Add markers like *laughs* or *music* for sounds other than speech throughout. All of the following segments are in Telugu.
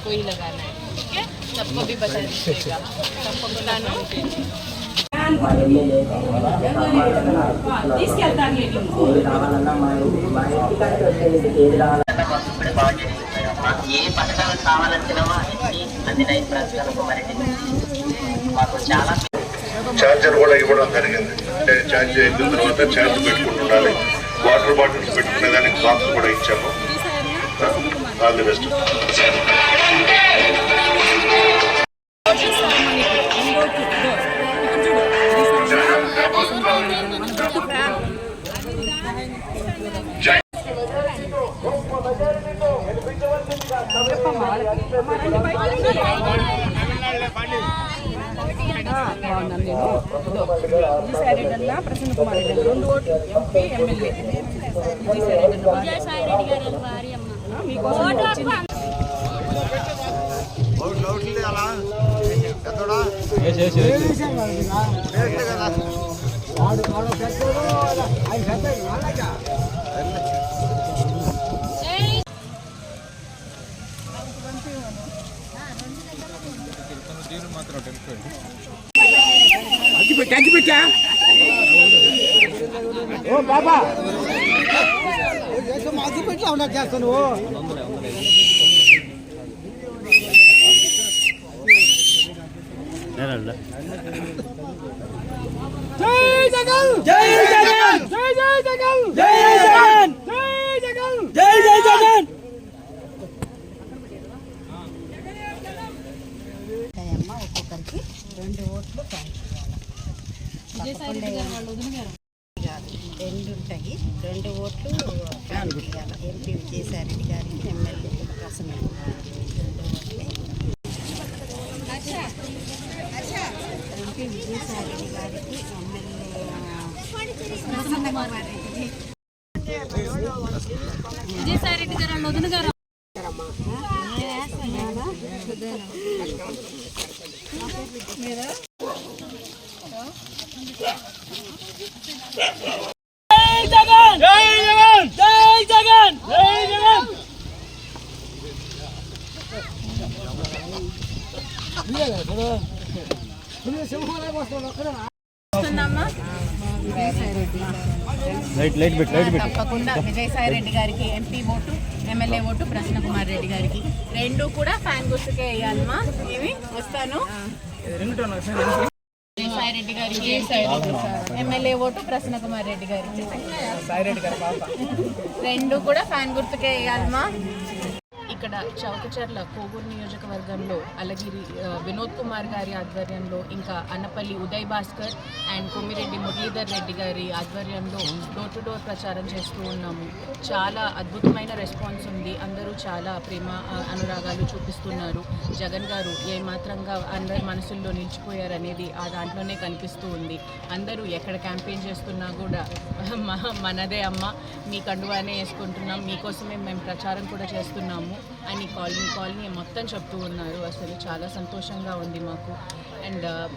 उनको ही लगाना है ठीक है सबको भी बता दीजिएगा తప్పకుండాను తీసుకెళ్తాను ఇప్పుడు బాగా జరిగిపోయాం మాకు ఏ పథకాలు కావాలనుకున్నామో అన్ని అందినాయి ప్రజలకు మరి మాకు చాలా ఛార్జర్ కూడా ఇవ్వడం జరిగింది అంటే ఛార్జ్ అయిన తర్వాత ఛార్జ్ పెట్టుకుంటుండాలి వాటర్ బాటిల్స్ పెట్టుకునే దానికి బాక్స్ కూడా ఇచ్చాము ఆల్ ది బెస్ట్ బాగున్నాను నేను విజయసాయి రెడ్డి అన్న ప్రసన్న కుమార్ రెడ్డి రెండు ఓట్లు ఎంపీ ఎమ్మెల్యే విజయసాయి రెడ్డి అన్న భార్య. ఆ, మీకోసం వచ్చింది మాకు పెట్టి ఉన్నట్టు చేస్తాను నువ్వు జై జగన్ జై జగన్ జై జై జగన్ జై జగన్ జై జగన్ జై జై జగన్ ఉంటాయమ్మా ఒక్కొక్కరికి రెండు ఓట్లు రెండు ఉంటాయి రెండు ఓట్లు ఎంపీ విజయసాయిరెడ్డి గారికి ఎమ్మెల్యే ప్రసన్న ఎంపీ విజయసాయిరెడ్డి గారికి ఎమ్మెల్యే ప్రసన్న గారు రెడ్డికి జై జగన్ జగన్ జై జగన్ తప్పకుండా విజయసాయి రెడ్డి గారికి MP vote MLA vote Prasanna Kumar Reddy గారికి. రెండు కూడా ఫ్యాన్ గుర్తుకే వేయాలమ్మా ఇవి వస్తాను. విజయసాయి రెడ్డి గారికి ఎమ్మెల్యే ఓటు ప్రసన్న కుమార్ రెడ్డి గారికి రెండు కూడా ఫ్యాన్ గుర్తుకే వేయాలమ్మా ఇక్కడ చౌకచర్ల కోవూరు నియోజకవర్గంలో అలగిరి వినోద్ కుమార్ గారి ఆధ్వర్యంలో ఇంకా అన్నపల్లి ఉదయ్ భాస్కర్ అండ్ కొమ్మిరెడ్డి మురళీధర్ రెడ్డి గారి ఆధ్వర్యంలో డోర్ టు డోర్ ప్రచారం చేస్తూ ఉన్నాము. చాలా అద్భుతమైన రెస్పాన్స్ ఉంది. అందరూ చాలా ప్రేమ అనురాగాలు చూపిస్తున్నారు. జగన్ గారు ఏమాత్రంగా అందరి మనసుల్లో నిలిచిపోయారనేది ఆ దాంట్లోనే కనిపిస్తూ ఉంది. అందరూ ఎక్కడ క్యాంపెయిన్ చేస్తున్నా కూడా *laughs* మనదే అమ్మ. మీ కండువానే వేసుకుంటున్నాం. మీకోసమే మేము ప్రచారం కూడా చేస్తున్నాము. అని కాలనీ కాలనీ మొత్తం చెప్తూ ఉన్నారు. అసలు చాలా సంతోషంగా ఉంది మాకు. అండ్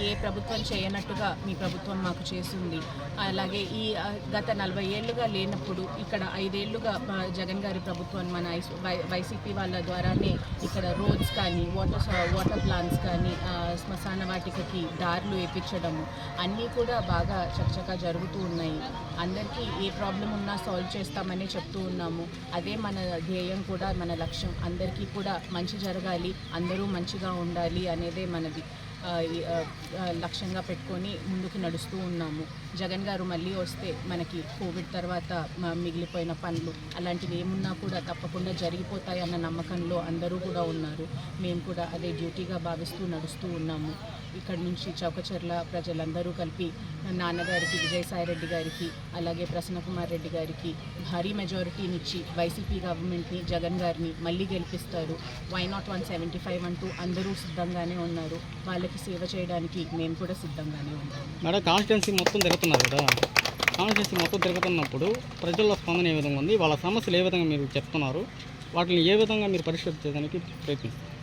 ఏ ప్రభుత్వం చేయనట్టుగా మీ ప్రభుత్వం మాకు చేసింది. అలాగే ఈ గత నలభై ఏళ్ళుగా లేనప్పుడు ఇక్కడ ఐదేళ్ళుగా జగన్ గారి ప్రభుత్వం మన ఐస్- వై- వైసీపీ వాళ్ళ ద్వారానే ఇక్కడ రోడ్స్ కానీ వాటర్ వాటర్ ప్లాంట్స్ కానీ శ్మశాన వాటికకి దారులు వేయించడము అన్నీ కూడా బాగా చకచకా జరుగుతూ ఉన్నాయి. అందరికీ ఏ ప్రాబ్లం ఉన్నా సాల్వ్ చేస్తామని చెప్తూ ఉన్నాము. అదే మన ధ్యేయం కూడా మన లక్ష్యం అందరికీ కూడా మంచి జరగాలి అందరూ మంచిగా ఉండాలి అనేదే మనది. లక్ష్యంగా పెట్టుకొని ముందుకు నడుస్తూ ఉన్నాము. జగన్ గారు మళ్ళీ వస్తే మనకి కోవిడ్ తర్వాత మిగిలిపోయిన పనులు అలాంటివి ఏమున్నా కూడా తప్పకుండా జరిగిపోతాయి అన్న నమ్మకంలో అందరూ కూడా ఉన్నారు. మేము కూడా అదే డ్యూటీగా భావిస్తూ నడుస్తూ ఉన్నాము. ఇక్కడ నుంచి చౌకచర్ల ప్రజలందరూ కలిపి నాన్నగారికి విజయసాయిరెడ్డి గారికి అలాగే ప్రసన్నకుమార్ రెడ్డి గారికి భారీ మెజారిటీనిచ్చి వైసీపీ గవర్నమెంట్ని జగన్ గారిని మళ్ళీ గెలిపిస్తారు. Why not one seventy five అంటూ అందరూ సిద్ధంగానే ఉన్నారు. వాళ్ళకి సేవ చేయడానికి మేము కూడా సిద్ధంగానే ఉన్నాము మేడం కాన్స్టిట్యున్సీ మొత్తం తిరుగుతున్నారు కదా. కాన్స్టిట్యున్సీ మొత్తం తిరుగుతున్నప్పుడు ప్రజల స్పందన ఏ విధంగా ఉంది? వాళ్ళ సమస్యలు ఏ విధంగా మీరు చెప్తున్నారు? వాటిని ఏ విధంగా మీరు పరిష్కరించడానికి ప్రయత్నిస్తారు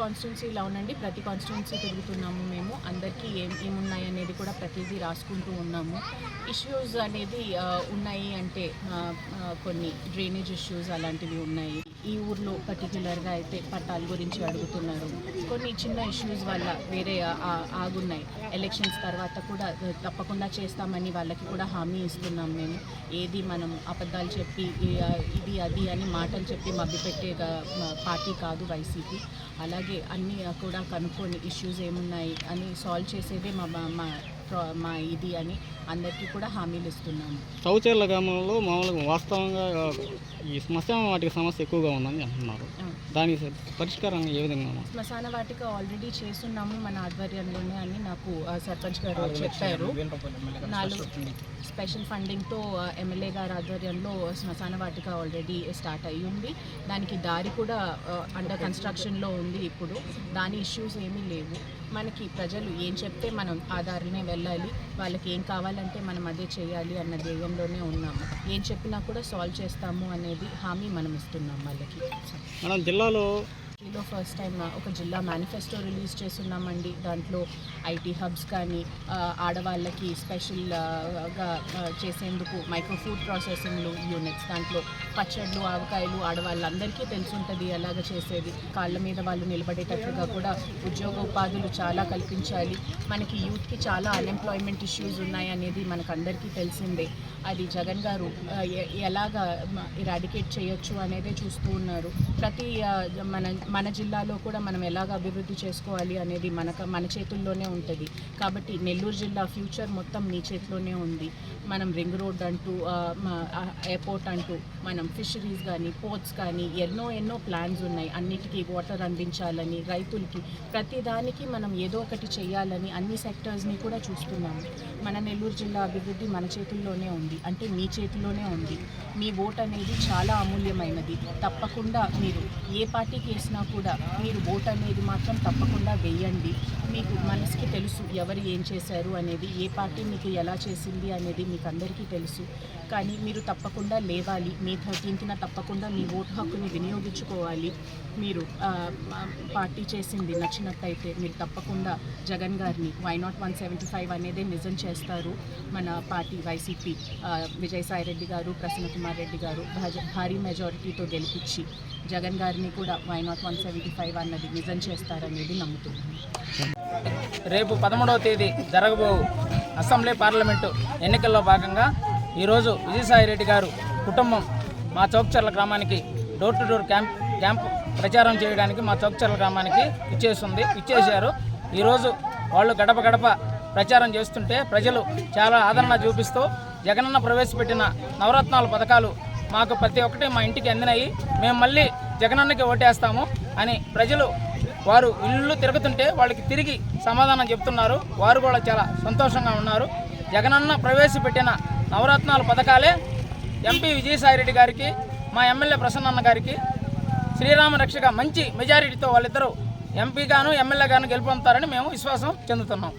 కాన్స్టిట్యున్సీలో ఉండండి. ప్రతి కాన్స్టిట్యున్సీ తిరుగుతున్నాము మేము. అందరికీ ఏం ఏమున్నాయి అనేది కూడా ప్రతిదీ రాసుకుంటూ ఉన్నాము. ఇష్యూస్ అనేది ఉన్నాయి అంటే కొన్ని డ్రైనేజ్ ఇష్యూస్ అలాంటివి ఉన్నాయి. ఈ ఊర్లో పర్టిక్యులర్గా అయితే పట్టాల గురించి అడుగుతున్నారు. కొన్ని చిన్న ఇష్యూస్ వల్ల వేరే ఆగున్నాయి. ఎలక్షన్స్ తర్వాత కూడా తప్పకుండా చేస్తామని వాళ్ళకి కూడా హామీ ఇస్తున్నాం మేము. ఏది మనం అబద్ధాలు చెప్పి ఇది అది అని మాటలు చెప్పి మభ్యపెట్టే పార్టీ కాదు వైసీపీ. అలాగే అన్నీ కూడా కనుక్కొని ఇష్యూస్ ఏమున్నాయి అని సాల్వ్ చేసేదే మా మా- మా ఇది అని అందరికీ కూడా హామీలు ఇస్తున్నాము. చౌచర్ల గ్రామంలో మామూలుగా వాస్తవంగా ఈ శ్మశాన వాటికి సమస్య ఎక్కువగా ఉందని అంటున్నారు. దానికి పరిష్కారం ఏ విధంగా? శ్మశాన వాటిక ఆల్రెడీ చేస్తున్నాము మన ఆధ్వర్యంలోనే అని నాకు సర్పంచ్ గారు చెప్పారు. నాలుగు స్పెషల్ ఫండింగ్తో ఎమ్మెల్యే గారి ఆధ్వర్యంలో శ్మశాన వాటిక ఆల్రెడీ స్టార్ట్ అయ్యి ఉంది. దానికి దారి కూడా అండర్ కన్స్ట్రక్షన్లో ఉంది ఇప్పుడు. దాని ఇష్యూస్ ఏమీ లేవు. మనకి ప్రజలు ఏం చెప్తే మనం ఆ దారినే వెళ్ళాలి. వాళ్ళకి ఏం కావాలంటే మనం అదే చేయాలి అన్న ధ్యేయంలోనే ఉన్నాము. ఏం చెప్పినా కూడా సాల్వ్ చేస్తాము అనేది హామీ మనం ఇస్తున్నాం వాళ్ళకి. మనం జిల్లాలో ఢిల్లీలో ఫస్ట్ టైం ఒక జిల్లా మేనిఫెస్టో రిలీజ్ చేస్తున్నామండి. దాంట్లో ఐటీ హబ్స్ కానీ ఆడవాళ్ళకి స్పెషల్గా చేసేందుకు మైక్రో ఫుడ్ ప్రాసెసింగ్లు యూనిట్స్ దాంట్లో పచ్చళ్ళు ఆవకాయలు ఆడవాళ్ళందరికీ తెలుసుంటుంది ఎలాగ చేసేది. కాళ్ళ మీద వాళ్ళు నిలబడేటట్లుగా కూడా ఉద్యోగ ఉపాధులు చాలా కల్పించాలి. మనకి యూత్కి చాలా అన్ఎంప్లాయ్మెంట్ ఇష్యూస్ ఉన్నాయి అనేది మనకు అందరికీ తెలిసిందే. అది జగన్ గారు ఎలాగ ఇరాడికేట్ చేయొచ్చు అనేదే చూస్తూ ఉన్నారు. ప్రతి మన మన జిల్లాలో కూడా మనం ఎలాగ అభివృద్ధి చేసుకోవాలి అనేది మనక మన చేతుల్లోనే ఉంటుంది. కాబట్టి నెల్లూరు జిల్లా ఫ్యూచర్ మొత్తం మీ చేతిలోనే ఉంది. మనం రింగ్ రోడ్ అంటూ ఎయిర్పోర్ట్ అంటూ మనం ఫిషరీస్ కానీ పోర్ట్స్ కానీ ఎన్నో ఎన్నో ప్లాన్స్ ఉన్నాయి. అన్నిటికీ వాటర్ అందించాలని రైతులకి ప్రతి దానికి మనం ఏదో ఒకటి చేయాలని అన్ని సెక్టర్స్ని కూడా చూస్తున్నాము. మన నెల్లూరు జిల్లా అభివృద్ధి మన చేతుల్లోనే ఉంది. అంటే మీ చేతిలోనే ఉంది. మీ ఓట్ అనేది చాలా అమూల్యమైనది. తప్పకుండా మీరు ఏ పార్టీకి వేసినా కూడా మీరు ఓట్ అనేది మాత్రం తప్పకుండా వేయండి. మీకు మనసుకి తెలుసు ఎవరు ఏం చేశారు అనేది ఏ పార్టీ మీకు ఎలా చేసింది అనేది మీకు అందరికీ తెలుసు. కానీ మీరు తప్పకుండా లేవాలి. మే థర్టీన్త్న తప్పకుండా మీ ఓటు హక్కుని వినియోగించుకోవాలి. మీరు పార్టీ చేసింది నచ్చినట్టయితే మీరు తప్పకుండా జగన్ గారిని why not one seventy five అనేదే నిజం చేస్తారు. మన పార్టీ వైసీపీ విజయసాయి రెడ్డి గారు ప్రసన్న కుమార్ రెడ్డి గారు భారీ మెజారిటీతో గెలిపించి జగన్ గారిని కూడా why not one seventy five అన్నది నిజం చేస్తారనేది నమ్ముతున్నాను. రేపు పదమూడవ తేదీ జరగబో అసెంబ్లీ పార్లమెంటు ఎన్నికల్లో భాగంగా ఈరోజు విజయసాయి రెడ్డి గారు కుటుంబం మా చౌక్చర్ల గ్రామానికి door to door camp camp ప్రచారం చేయడానికి మా చౌక్చర్ల గ్రామానికి ఇచ్చేసింది ఇచ్చేశారు. ఈరోజు వాళ్ళు గడప గడప ప్రచారం చేస్తుంటే ప్రజలు చాలా ఆదరణ చూపిస్తూ జగనన్న ప్రవేశపెట్టిన నవరత్నాల పథకాలు మాకు ప్రతి ఒక్కటి మా ఇంటికి అందినాయి. మేము మళ్ళీ జగనన్నకి ఓటేస్తాము అని ప్రజలు వారు ఇల్లు తిరుగుతుంటే వాళ్ళకి తిరిగి సమాధానం చెప్తున్నారు. వారు కూడా చాలా సంతోషంగా ఉన్నారు. జగనన్న ప్రవేశపెట్టిన నవరత్నాల పథకాలే ఎంపీ విజయసాయిరెడ్డి గారికి మా ఎమ్మెల్యే ప్రసన్నన్న గారికి శ్రీరామ రక్షక మంచి మెజారిటీతో వాళ్ళిద్దరూ ఎంపీగాను ఎమ్మెల్యేగాను గెలుపొందుతారని మేము విశ్వాసం చెందుతున్నాం.